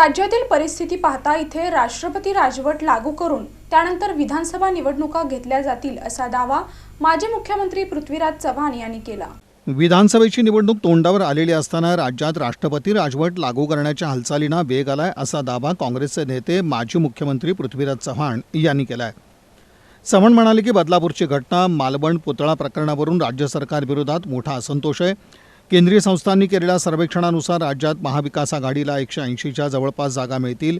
राज्यातील परिस्थिती पाहता इथे राष्ट्रपती राजवट लागू करून त्यानंतर विधानसभा निवडणुका घेतल्या जातील असा दावा माजी मुख्यमंत्री पृथ्वीराज चव्हाण यांनी केला. विधानसभेची निवडणूक तोंडावर आलेली असताना राज्यात राष्ट्रपती राजवट लागू करण्याच्या हालचालींना वेग आलाय असा दावा काँग्रेसचे नेते माजी मुख्यमंत्री पृथ्वीराज चव्हाण यांनी केलाय. चव्हाण म्हणाले की बदलापूरची घटना मालवण पुतळा प्रकरणावरून राज्य सरकारविरोधात मोठा असंतोष आहे. केंद्रीय संस्थांनी केलेल्या सर्वेक्षणानुसार राज्यात महाविकास आघाडीला एकशे ऐंशीच्या जवळपास जागा मिळतील.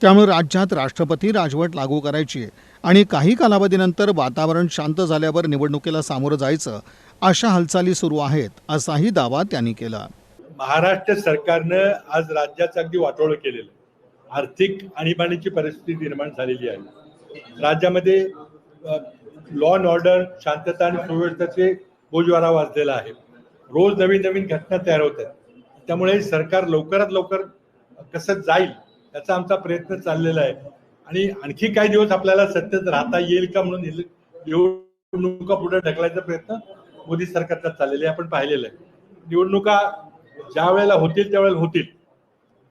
त्यामुळे राज्यात राष्ट्रपती राजवट लागू करायची आणि काही कालावधीनंतर वातावरण शांत झाल्यावर निवडणुकीला सामोरं जायचं अशा हालचाली सुरू आहेत असाही दावा त्यांनी केला. महाराष्ट्र सरकारनं आज राज्याचं अगदी वाटोळं केलेलं. आहे. आर्थिक आणीबाणीची परिस्थिती निर्माण झालेली आहे. राज्यामध्ये लॉ अँड ऑर्डर शांतता आणि सुव्यवस्थेचे बोजवारा वाजलेला आहे. रोज नवीन नवीन घटना तयार होत आहेत. त्यामुळे सरकार लवकरात लवकर कसं जाईल याचा आमचा प्रयत्न चाललेला आहे. आणि आणखी काही दिवस आपल्याला सत्तेत राहता येईल का म्हणून निवडणुका पुढे ढकलायचा प्रयत्न मोदी सरकारचा चाललेला आहे आपण पाहिलेलं आहे. निवडणुका ज्या वेळेला होतील त्यावेळेला होतील.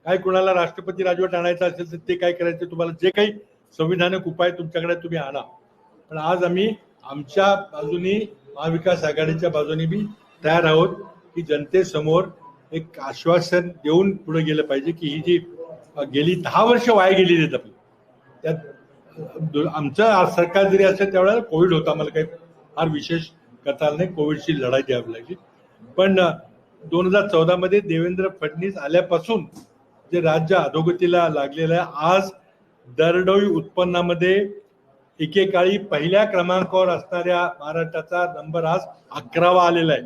काय कुणाला राष्ट्रपती राजवट आणायचं असेल तर ते काय करायचं तुम्हाला जे काही संविधानिक उपाय तुमच्याकडे तुम्ही आणा. पण आज आम्ही आमच्या बाजूनी महाविकास आघाडीच्या बाजूनी बी तयार आहोत की जनतेसमोर एक आश्वासन देऊन पुढे गेलं पाहिजे की ही जी गेली दहा वर्ष वाया गेली आहेत आपली. त्यात आमचं सरकार जरी असेल त्यावेळेला कोविड होता मला काही फार विशेष करता नाही कोविडची लढाई द्यावी लागली. पण दोन हजार चौदामध्ये देवेंद्र फडणवीस आल्यापासून जे राज्य अधोगतीला लागलेलं आहे आज दरडोई उत्पन्नामध्ये एकेकाळी पहिल्या क्रमांकावर असणाऱ्या महाराष्ट्राचा नंबर आज अकरावा आलेला आहे.